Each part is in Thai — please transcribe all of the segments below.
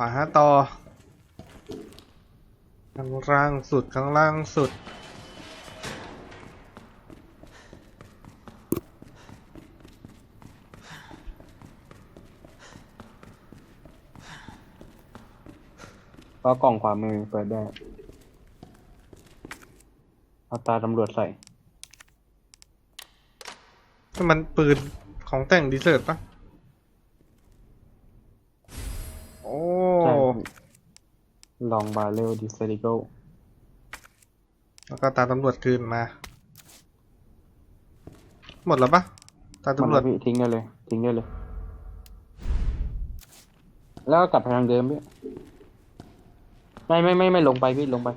ขวาต่อข้างล่างสุดข้างล่างสุด ก็กล่องขวามือเปิดได้เอาตาตำรวจใส่นี่มันปืนของแต่งดีเซิร์ตปะ ลองบาเรลดิสติโกแล้วก็ตามตำรวจคืนมา หมดแล้วปะตามมันตำรวจพี่ทิ้งได้เลย ทิ้งได้เลย แล้วก็กลับไปทางเดิมพี่ไม่ไม่ไม่ไม่ลงไปพี่ลงไป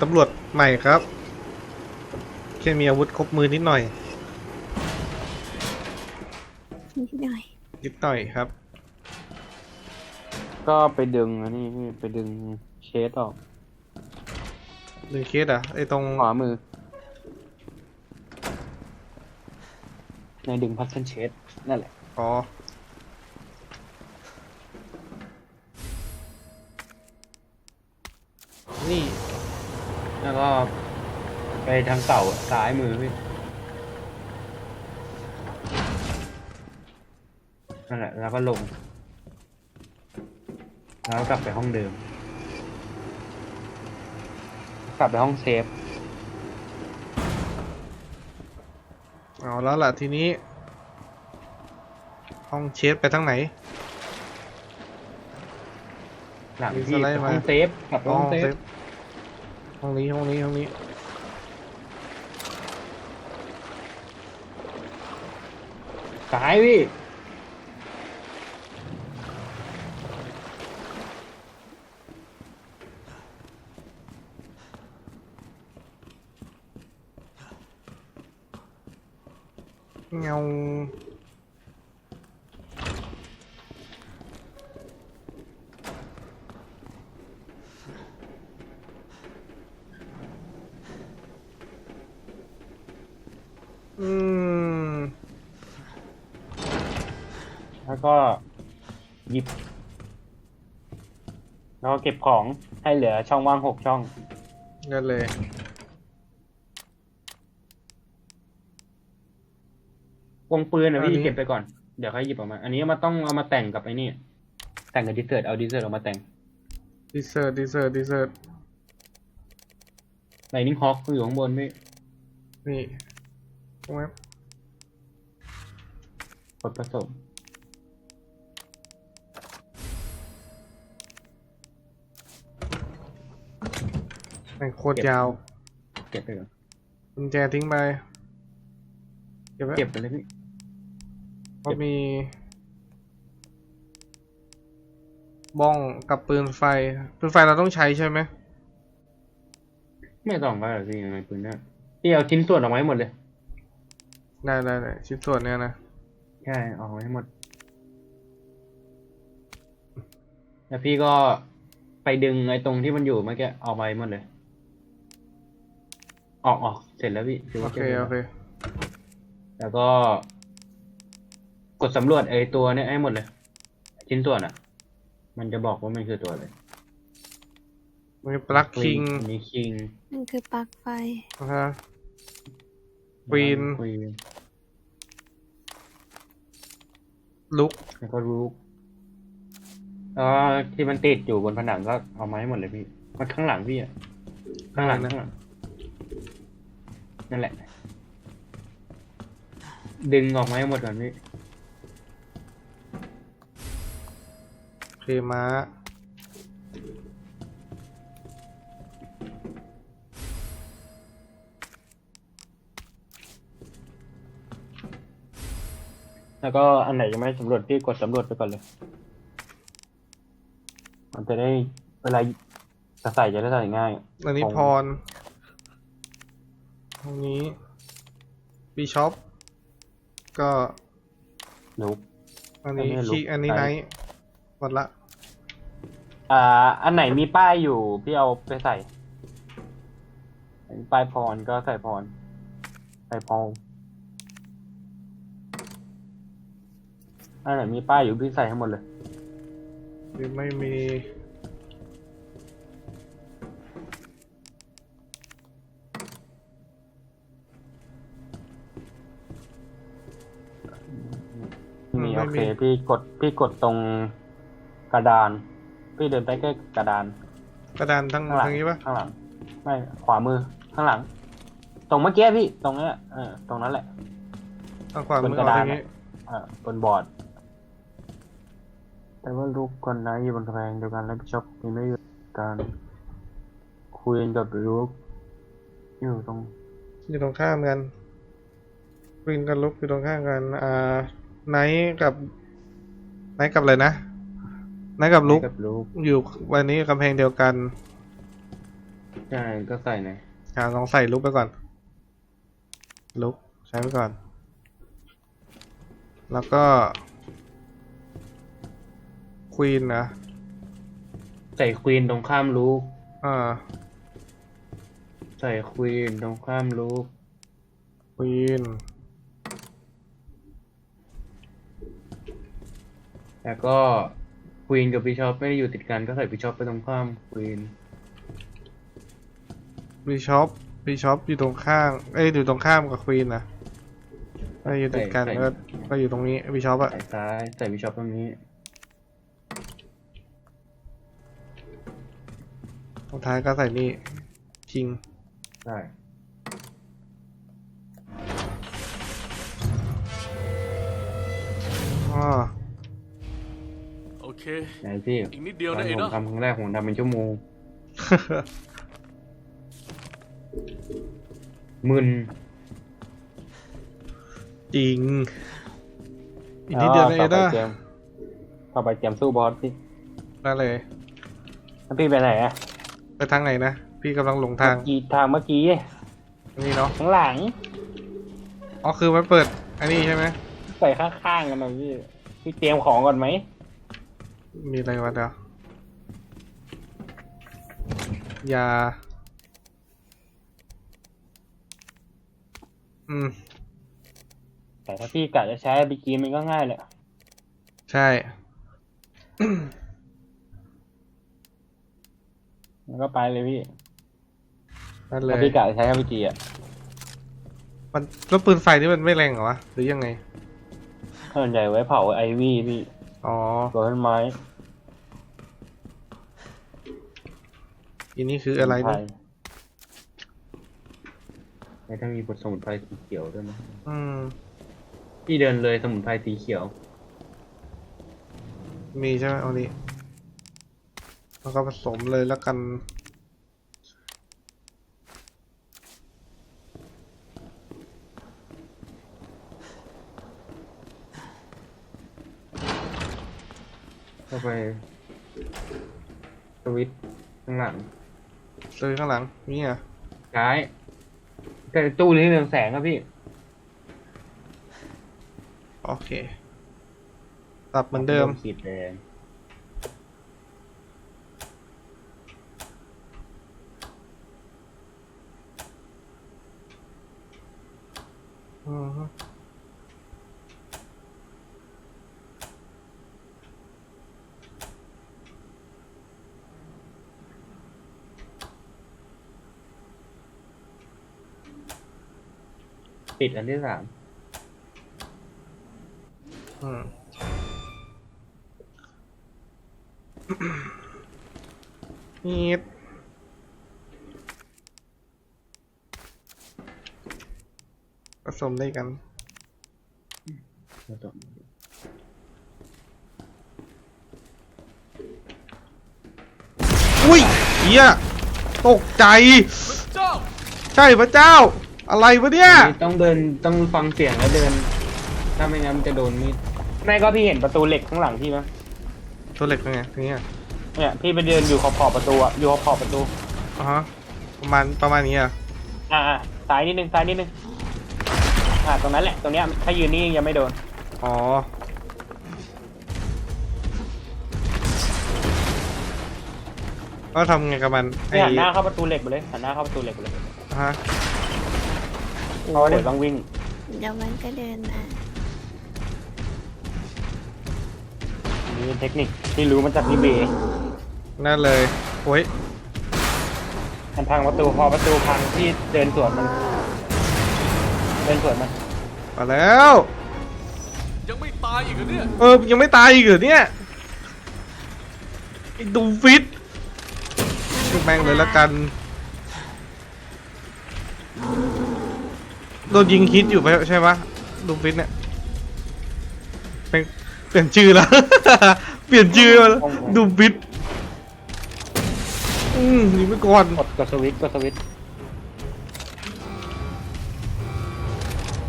ตำรวจใหม่ครับแค่มีอาวุธครบมือนิดหน่อย นิดหน่อยนิดหน่อยครับ ก็ไปดึงอันนี้พี่ไปดึงเชสออกหนึ่งเคสอะไอตรงขวามือ ในดึงพัชเชนเชสนั่นแหละ อ๋อนี่ แล้วก็ไปทางเสาซ้ายมือพี่นั่นแหละแล้วก็ลง แล้วกลับไปห้องเดิม กลับไปห้องเซฟ เอาแล้วล่ะทีนี้ ห้องเชฟไปทางไหน หลังมีที่สไลด์มาห้องเซฟกลับไปห้ห้อองงเซเซฟฟ ห้องนี้ห้องนี้ห้องนี้ซ้ายพี่เอืม แล้วก็หยิบ แล้วก็เก็บของให้เหลือช่องว่างหกช่องนั่นเลย วงปืนนะอันนี้ พี่เก็บไปก่อน เดี๋ยวค่อยหยิบออกมา อันนี้มาต้องเอามาแต่งกับไอ้นี่ แต่งกับดิเซอร์เอาดิเซอร์ออกมาแต่งดีเซอร์ดีเซอร์ดีเซอร์ไลนิ่งฮอคอยู่ข้างบนพี่นี่ ตรงนั้นกดผสมแม่งโคตรยาว เก็บไปก่อนกุญแจทิ้งไป เก็บไว้เก็บไปเลยพี่เพราะมี บ้องกับปืนไฟ ปืนไฟเราต้องใช้ใช่ไหม ไม่ต้องก็ได้พี่ยังไงปืนเนี่ยพี่เอาชิ้นส่วนออกมาให้หมดเลย ได้ได้ได้ชิ้นส่วนเนี้ยนะใช่ออกมาให้หมด แล้วพี่ก็ไปดึงไอ้ตรงที่มันอยู่เมื่อกี้ออกมาให้หมดเลย ออกออกเสร็จแล้วพี่ถือโอว่าเคเสร็จแล้วโอเค แล้วก็ กดสำรวจไอ้ตัวเนี้ยให้หมดเลย ชิ้นส่วนอะ มันจะบอกว่ามันคือตัวอะไรมีปลั๊กคิงมีคิงนั่นคือปลั๊กไฟนะฮะ Queen ควีน ลุกแล้วก็รูกแล้วก็ที่มันติดอยู่บนผนังก็เอามาให้หมดเลยพี่มันข้างหลังพี่อะข้างหลังอะไรนะข้างหลังนั่นแหละ ดึงออกมาให้หมดก่อนพี่เคม้า แล้วก็อันไหนยังไม่สำรวจพี่กดสำรวจไปก่อนเลย มันจะได้เวลาจะใส่จะได้ใส่ง่าย อันนี้ของพรตรงนี้บีช็อปก็นุกอันนี้อันนี้คีอันนี้ลุกไนไปท์หมดละ อ่า อันไหนมีป้ายอยู่พี่เอาไปใส่อันนี้ป้ายพรก็ใส่พรใส่พรอัน ไหนมีป้ายอยู่พี่ใส่ให้หมดเลยหรือไม่มีมีโอเคพี่กดพี่กดตรงกระดาน พี่เดินไปใกล้กระดาน กระดานทั้งข้างหลังทั้งนี้ปะข้างหลัง ไม่ขวามือข้างหลัง ตรงเมื่อกี้พี่ตรงนี้นเออตรงนั้นแหละทางขวาบมืนอกระเอาดาตนรงนี้อะอ่าบนบอร์ด แต่ว่าลูกคนนั้นอยู่บนกำแพงเดียวกันและพี่ชอบมีไม่อยู่การคุยกับลูกอยู่ตรงอยู่ตรงข้ามกันวินกับลุกอยู่ตรงข้ามกันอ่าไนท์กับไนท์กับอะไรนะไนท์กับลุกกับลูกอยู่วันนี้กำแพงเดียวกันใช่ก็ใส่หน่อยอ่าลองใส่ลุกไปก่อน ลุกใช้ไปก่อน แล้วก็ค วีนนะใส่ควีนตรงข้ามลูก อ่าใส่ควีนตรงข้ามลูก ควีนแล้วก็ควีนกับบิชอปไม่ได้อยู่ติดกันก็ใส่บิชอปไปตรงข้ามควีนบิชอปบิชอปอยู่ตรงข้างเอ้ยอยู่ตรงข้ามกับควีนนะก็อยู่ติดกันก็ก็อยู่ตรงนี้บิชอปอะใส่ซ้ายใส่บิชอปตรงนี้ ตรงท้ายก็ใส่นี่คิง ใช่อ๋อโอเค ไหนพี่อีกนิดเดียวตอนะนเอผมเนาะทำครั้งแรกผมทำเป็นชั่วโมงมึนจริง อีกนิดเดียวนะเอต่อไปด้าเกมต่อไปเกมสู้บอสพี่นั่นเลย แล้วพี่ไปไหนอะ ไปทางไหนนะ พี่กำลังหลงทางเมื่อกี้ทางเมื่อกี้นี่เนาะข้างหลังอ๋อคือมันเปิด อันนี้ใช่ไหมใส่ข้างๆกันหน่อยพี่พี่เตรียมของก่อนไหมมีอะไรวะเดี๋ยวยาอืมแต่ถ้าพี่กะจะใช้บีกีมันก็ง่ายแหละใช่ มันก็ไปเลยพี่นั่นเลถ้ายพี่กะจะใช้บีกีอะมันแล้วปืนไฟนี่มันไม่แรงเหรอวะหรือยังไง ส่วนใหญ่ไว้เผาไอวี่พี่อ๋อโดนต้นไม้อันนี้คืออะไรไทนี่ยไม่ต้องมีบทสมุนไพรสีเขียวด้วยนะอืม พี่เดินเลยสมุนไพรสีเขียว มีใช่ไหมเอานี้ แล้วก็ผสมเลยแล้วกัน เข้าไป สวิตช์ข้างหลังเลยข้างหลัง นี่อะซ้ายแต่ตู้นี้เรืองแสงครับพี่ โอเคปรับเหมือนเดิมขีดแดง ปิดอันที่สามอืมนิดผสมได้กัน แล้วต่ออุ้ยเฮียตกใจเจ้าใช่พระเจ้า อะไรวะเนี่ยต้องเดินต้องฟังเสียงแล้วเดิน ถ้าไม่งั้นมันจะโดนมีดไม่ก็พี่เห็นประตูเหล็กข้างหลังพี่ไหมตัวเหล็กเป็นไงตรงเนี้ยเนี่ยพี่ไปเดินอยู่ขอบขอบประตูอะอยู่ขอบขอบประตู อ๋อฮะประมาณประมาณนี้อะอ่าสายนิดนึงสายนิดนึงอ่าตรงนั้นแหละตรงเนี้ยถ้ายืนนี่ยังไม่โดน อ๋อก็ทำไงกับมันหันหน้าเข้าประตูเหล็กไปเลยหันหน้าเข้าประตูเหล็กไปเลยอะฮะ เพราะว่าเดี๋ยวต้องวิ่ง เดี๋ยวมันก็เดินมานี่เป็นเทคนิคที่รู้มาจากพี่เบย์นั่นเลยโอ้ยมันพังประตูพอประตูพังที่เดินสวนมัน เดินสวนมัน มาแล้ว ยังไม่ตายอีกเหรอเนี่ย เออยังไม่ตายอีกเหรอเนี่ยไอ้ดูฟิตลูกแม่งเลยละกัน โดนยิงฮิตอยู่ไปใช่ปะดูฟิตเนี่ยเป็นเปลี่ยนชื่อแล้ว เปลี่ยนชื่อมาแล้วดูฟิตอืมยิงไปก่อนกดกดสวิตช์กดสวิตช์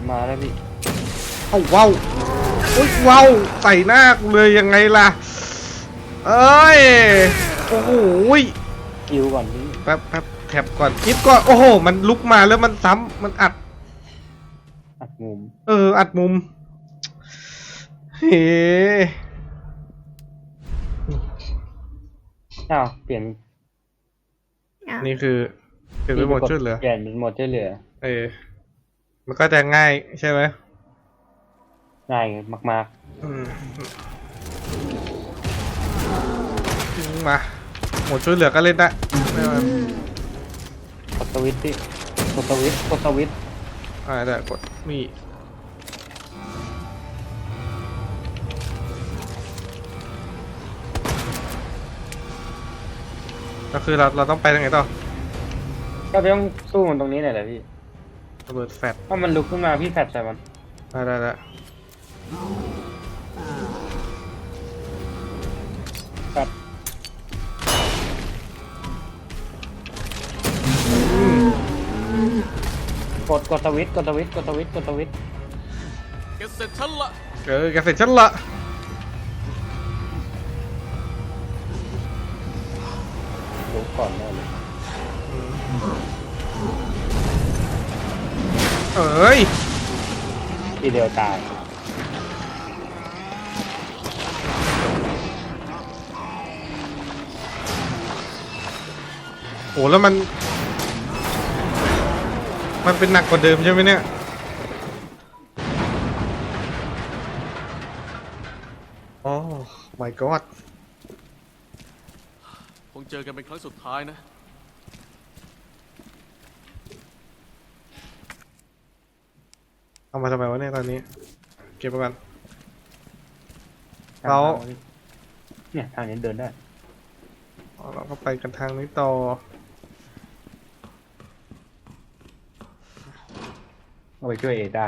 มาแล้วพี่เอ้าว้าวโอ้ยว้าวใส่หน้ากูเลยยังไงล่ะ เอ้ย โอ้โหยคิวก่อนพี่แป๊บแป๊บแท็บก่อนคิดก่อน โอ้โห มันลุกมาแล้วมันซ้ำมันอัด อัดมุม เออ อัดมุม เฮ้อ้าวเปลี่ยนอ้าวนี่คือเปลี่ยนไปหมดชุดเหรอเปลี่ยนเป็นโหมดช่วยเหลือเออ มันก็จะง่ายใช่ไหมง่ายมากอืมมาหมดช่วยเหลือก็เล่นได้ไม่ว่า ๆกดสวิตช์พี่กดสวิตช์กดสวิตช์ อ่าได้กดนี่ก็คือเราเราต้องไปทางไหนต่อก็ต้องสู้มันตรงนี้หน่อยแหละพี่ระเบิดแฟดถ้ามันลุกขึ้นมาพี่แฟดใส่มันได้ได้ได้ กดกดสวิตช์กดสวิตช์กดสวิตช์กดสวิตช์แกเสร็จฉันละเออแกเสร็จฉันละลุกก่อนแน่เลยเอ้ยทีเดียวตายโอ้แล้วมัน มันเป็นหนักกว่าเดิมใช่ไหมเนี่ย โอ้ my god คงเจอกันเป็นครั้งสุดท้ายนะ เอามาทำไมวะเนี่ยตอนนี้ เก็บไปก่อนเราเนี่ยทางนี้เดินได้อ๋อเราก็ไปกันทางนี้ต่อ เอาไปช่วยเอดา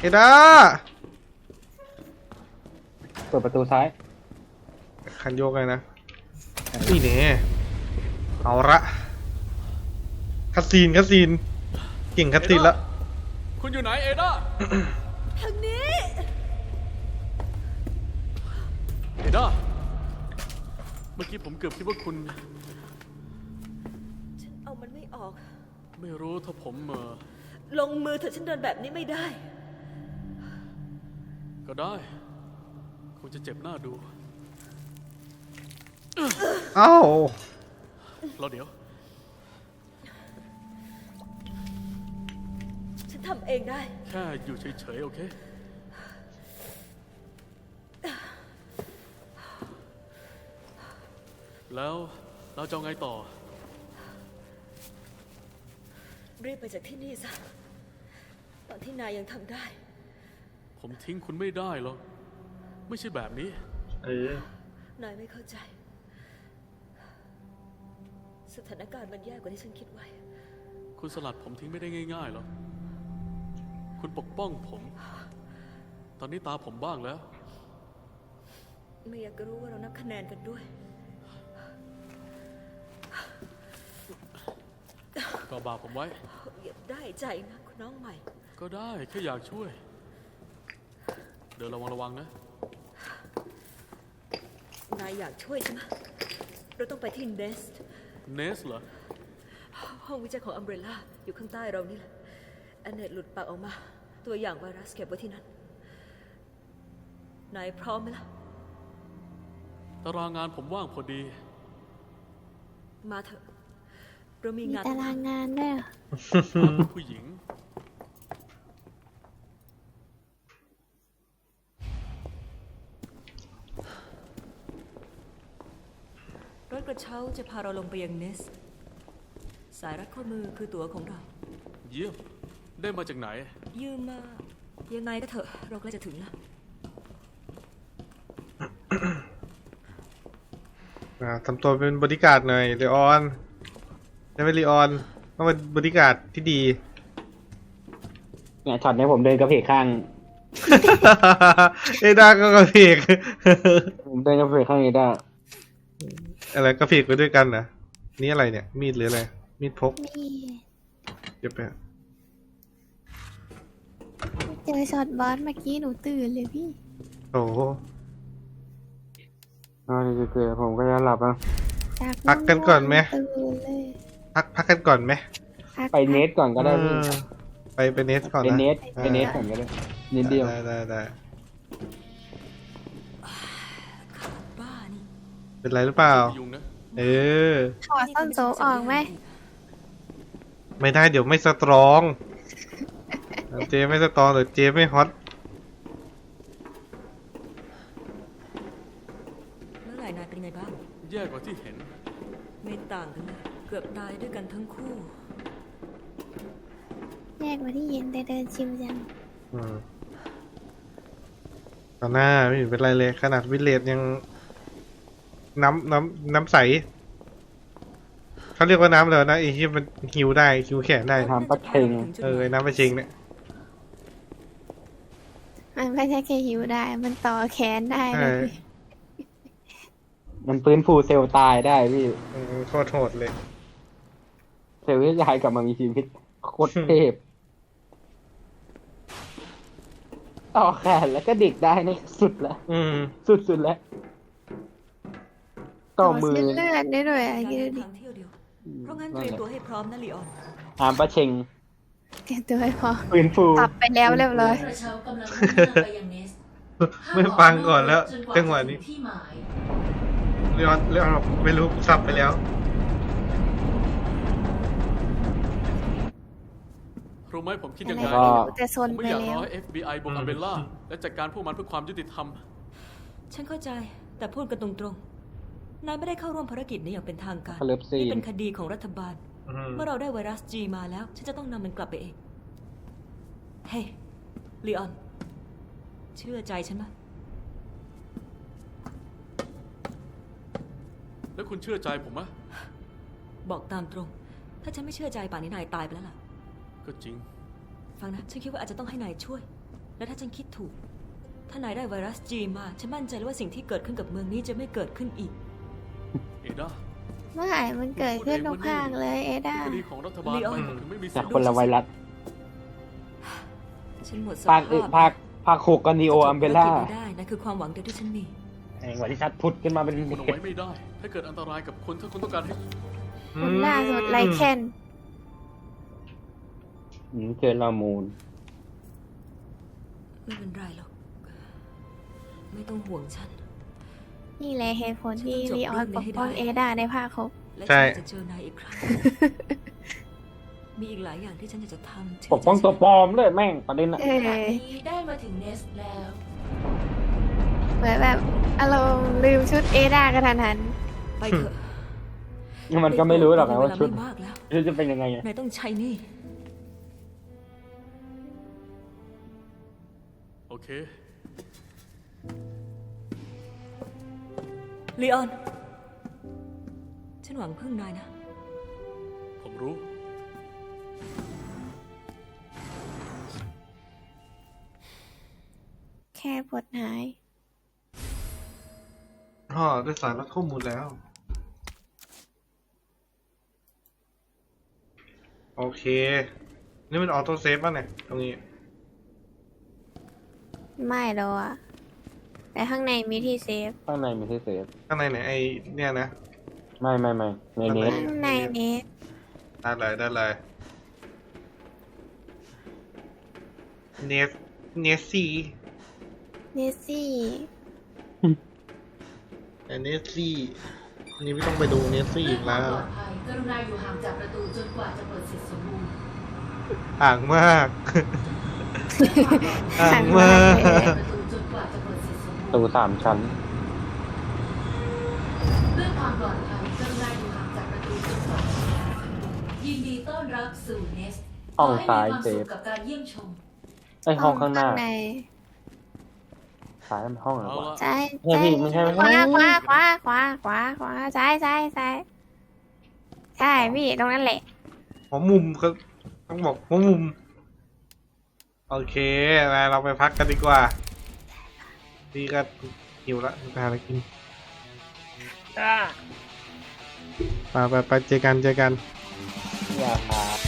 เอด้าเปิดประตูซ้าย คันโยกเลยนะนี่เนี่ยเอาละคัสซีนคัสซีนเก่งคัสซีนละคุณอยู่ไหนเอด้าทางนี้เอด้าเมื่อกี้ผมเกือบคิดว่าคุณ ฉันเอามันไม่ออก ไม่รู้ถ้าผมเออ ลงมือเถอะฉันเดินแบบนี้ไม่ได้ ก็ได้ คงจะเจ็บหน้าดูเอ้าเราเดี๋ยว ฉันทำเองได้ แค่อยู่เฉยๆ โอเค แล้วเราจะเอาไงต่อ รีบไปจากที่นี่ซะ ตอนที่นายยังทำได้ ผมทิ้งคุณไม่ได้หรอก ไม่ใช่แบบนี้ เออนายไม่เข้าใจ สถานการณ์มันแย่กว่าที่ฉันคิดไว้ คุณสลัดผมทิ้งไม่ได้ง่ายๆหรอก คุณปกป้องผม ตอนนี้ตาผมบ้างแล้ว ไม่อยากจะรู้ว่าเรานับคะแนนกันด้วย ก็บาผมไว้ อย่าได้ใจนะคุณน้องใหม่ ก็ได้แค่อยากช่วย เดินระวังระวังนะ นายอยากช่วยใช่ไหมเราต้องไปที่ Nest เนสเหรอ ห้องวิจัยของอัมเบรล่าอยู่ข้างใต้เรานี่แหละแอนเนตหลุดปากออกมา ตัวอย่างไวรัสเก็บไว้ที่นั่น นายพร้อมไหมล่ะ ตารางงานผมว่างพอดี มาเถอะ เรามีมีงานตารางงานด้วยเหรอผู้หญิง รถกระเช้าจะพาเราลงไปยังเนส สายรัดข้อมือคือตั๋วของเรา เยี่ยม ได้มาจากไหน ยืมมายังไงก็เถอะเราใกล้จะถึงแล้ว อ่าทำตัวเป็นบริการดหน่อยเลออน ใช่ไหมลีออนต้องเป็นบริการดที่ดี เนี่ยช็อตเนี้ยผมเดินกระเพกข้าง เอ้ด้าก็กระเพก ผมเดินกระเพกข้างเอด้าอะไรกระเพกไปด้วยกันนะนี่อะไรเนี่ย มีดหรืออะไร มีดพกนี่เก็บไปเจอช็อตบอสเมื่อกี้หนูตื่นเลยพี่ โอ้โห อ๋อเดี๋ยวเกิดผมก็จะหลับอะ จากพักกันก่อนไหม ตื่นเลย พักพักกันก่อนไหมพักไปเนสก่อนก็ได้พี่เออไปไปเนสก่อนไปนะ เนสไปเนสก่อนก็ได้นิดเดียว ได้ได้ได้บ้านี่เป็นไรหรือเปล่า ยุงนะเออ ถอดส้นสูงออกไหมไม่ได้เดี๋ยวไม่สตรอง เจไม่สตรองเดี๋ยวเจไม่ฮอต เมื่อไหร่นายเป็นไงบ้าง แย่กว่าที่เห็น ไม่ต่างกันเลย เกือบตายด้วยกันทั้งคู่ แยกมาที่เย็นแต่เดินชิวจังอืมตอนหน้าไม่เห็นเป็นไรเลย ขนาดวิลเลจยัง น้ำน้ำน้ำใสเขาเรียกว่าน้ำเลยนะไอ้ที่มันหิวได้หิวแขนได้ ทำปะเค็ง เออไอ้น้ำประชิงเนี่ยมันไม่ใช่แค่หิวได้ มันต่อแขนได้เลใช่ยมันฟื้นฟูเซลล์ตายได้พี่เออโคตรโหดเลยเซลล์ที่ยายกลับมามีชีวิตโคตรเทพต่อแขนแล้วก็เด็กได้นี่สุดละอืม สุดสุดๆแล้วต่อมือเส้นเลือดได้ด้วยอะการคิดเดิดูนดิทางเที่ยวเดียวเพราะงั้นเตรียมตัวให้พร้อมนะลีออนหามปะเชงเตรียมตัวให้พอฟื้นฟูปรับไปแล้วเรียบร้อยกระเช้ากำลังมุ่งหน้าไปยังเนสไม่ฟังก่อนแล้วจกาจังหวะนี้จถึที่หมายเรียกเรียกบอกไม่รู้สับไปแล้ว รู้ไหมผมคิดอะยังไรไงไม่รู้แต่ซผนมไม่ไปอยากแล้รว อให้ FBI บุกอัมเบลล่าและจัดการพวกมันเพื่อความยุติธรรม ฉันเข้าใจแต่พูดกันตรงๆ นายไม่ได้เข้าร่วมภารกิจนี้อย่างเป็นทางการเขาเลิฟซีนนี่เป็นคดีของรัฐบาล อืมเมื่อเราได้ไวรัสจีมาแล้ว ฉันจะต้องนำมันกลับไปเอง เฮ้ยลีออน เชื่อใจฉันไหมแล้วคุณเชื่อใจผมไหมบอกตามตรง ถ้าฉันไม่เชื่อใจป่านนี้นายตายไปแล้วล่ะ ก็จริง ฟังนะ ฉันคิดว่าอาจจะต้องให้นายช่วย และถ้าฉันคิดถูก ถ้านายได้ไวรัสจีมา ฉันมั่นใจเลยว่าสิ่งที่เกิดขึ้นกับเมืองนี้จะไม่เกิดขึ้นอีก เอด้าเมื่อไหร่มันเกิดขึ้นทุกภาคเลยเอด้า คดีของรัฐบาลลีออนมันถึงไม่มีสิจาทกธิ์คนละไวรัสฉันหมดสภาภาคพอื่นภาคภาคหกก็นีโออัมเบล่าจะจบภรกิจนี้ได้นะคือความหวังเดียวที่ฉันมี ไอ้วันที่ชัดพุดขึ้นมาเป็นคุณเอาไว้ไม่ได้ ถ้าเกิดอันตรายกับคนถ้าคุณต้องการให้ คนล่าสุดไลแคน อืมเจอลามูนไม่เป็นไรหรอก ไม่ต้องห่วงฉัน นี่แหละเหตุผลที่ลีออนปกป้องเอด้าในภาคหกและใช่ ฉันจะเจอนายอีกครั้ง มีอีกหลายอย่างที่ฉันอยากจะทำที่ปกป้องตัวปลอมเลยแม่งประเด็นอะเอขณะอนี้ได้มาถึงเนสแล้ว เหมือนแบบอารมณ์ลืมชุดเอด้ากระทันหัน ไปเถอะมันก็ไม่รู้หรอกนะว่าเวลชุดไม่มากแล้วชุดจะเป็นยังไงอะนายต้องใช้หนี่ เค ลีออน ฉันหวังพึ่งนายนะ ผมรู้ แค่ปวดหาย อ๋อได้สารรัดข้อมูลแล้ว โอเค นี่มันออโต้เซฟป่ะเนี่ย ตรงนี้ ไม่หรอกอะแต่ข้างในมีที่เซฟ ข้างในมีที่เซฟ ข้างในไหนไอเนี่ยนะ ไม่ไม่ไม่ในเนสข้างในนี้ได้เลยได้เลยเนสเนสซี่เนสซี่เนสซี่อันนี้ไม่ต้องไปดูเนสซี่เพื่ออีกควาแล้มวปลอดภัยกรุณาอยู่ห่างจากประตูจนกว่าจะเปิดเสร็จสมบูรณ์ห่างมาก ห่างมากประตูจนกว่าจะเปิดเสร็จสมบูรณ์ตูสามชั้นเพื่อความปลอดภัยกรุณาอยู่ห่างจากประตูจนกว่าจะเปิดเสร็จสมบูรณ์ยินดีต้อนรับสู่เนสห้องซ้ายขอให้มีความสุขเจฟกับการเยี่ยมชมไอยห้องข้างหน้าในซ้ายมันห้องอะไรเอาวะละใช่เนี่ยพี่ไม่ใช่ไม่ขใช่วาขวาขวาขวาขวาขวาซ้ายซ้ายซ้ายใช่พี่ตรงนั้นแหละหัวมุมก็ต้องบอกหัวมุม โอเคมาเราไปพักกันดีกว่าดีก็หิวแล้วไปหาอะไรกินไปไปไปเจอกันเจอกัน อย่าหา